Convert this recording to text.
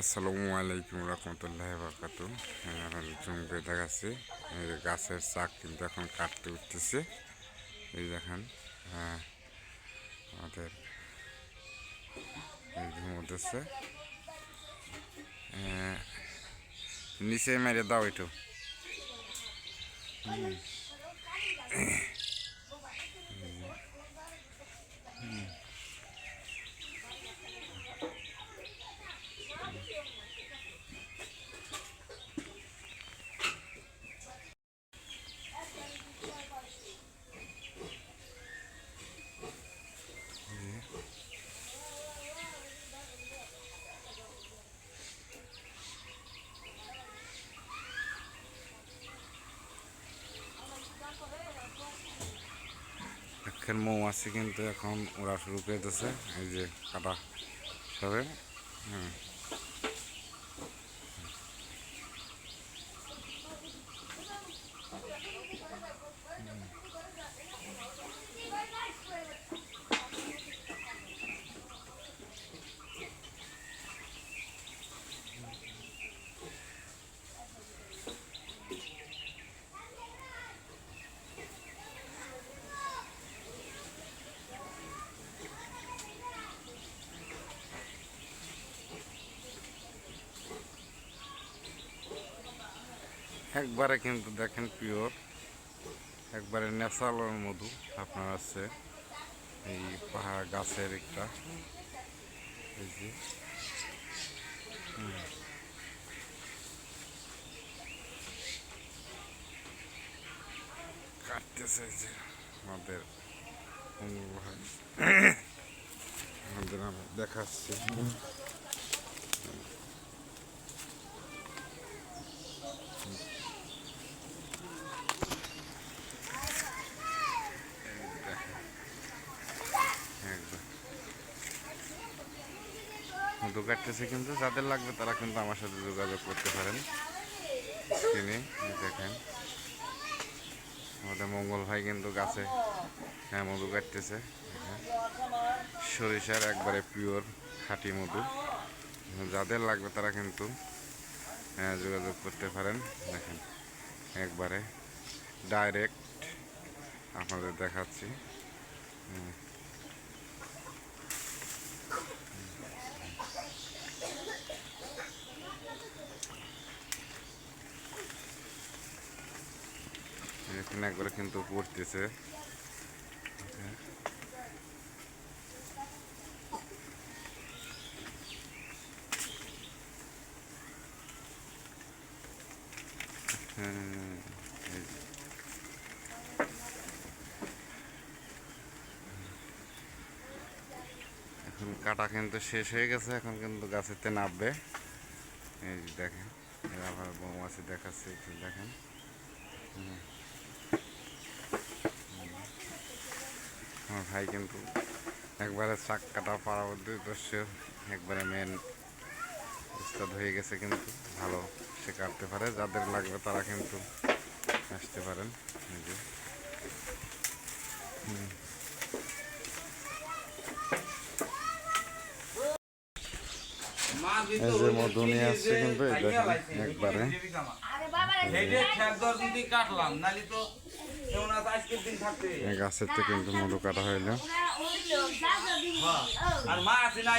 আসসালামু আলাইকুম রহমতুল্লাহ বরকাত এখন দেখাচ্ছি। এই যে গাছের চাক কিন্তু এখন কাটতে উঠতেছে। এই দেখেন হ্যাঁ আমাদের ঘুমোতেছে। নিচে মেরে দাও একটু। হুম। এখন মৌমাছি কিন্তু এখন ওরা শুরু করে দিয়েছে এই যে কাটা সবে। হুম। একবারে কিন্তু দেখেন পিওর। একবারে ন্যাচারাল মধু আপনার আছে। এই পাহাড় গাছের একটা। এই আমাদের দেখাচ্ছি। মধু কাটতেছে কিন্তু যাদের লাগবে তারা কিন্তু আমার সাথে যোগাযোগ করতে পারেন। এই দেখেন। আমাদের মঙ্গল ভাই কিন্তু গাছে হ্যাঁ মধু কাটতেছে। দেখেন। সরিষার একবারে পিওর খাঁটি মধু। যাদের লাগবে তারা কিন্তু হ্যাঁ যোগাযোগ করতে পারেন। দেখেন, একবারে ডাইরেক্ট আপনাদের দেখাচ্ছি। একবারে কিন্তু পড়তেছে। এখন কাটা কিন্তু শেষ হয়ে গেছে, এখন কিন্তু গাছেতে নামবে এই দেখেন আবার মৌমাছি দেখাচ্ছে, একটু দেখেন। হুম। আমার ভাই কিন্তু একবারে চাক কাটা পারাবদ্ধ দৃশ্য একবারে মেন উস্তাদ হয়ে গেছে কিন্তু, ভালো। সে কাটতে পারে, যাদের লাগবে তারা কিন্তু আসতে পারেন। যে মধু নিয়ে আসছে কিন্তু একবারে। গাছের থেকে কিন্তু মধু কাটা হইল। আর মা আছে না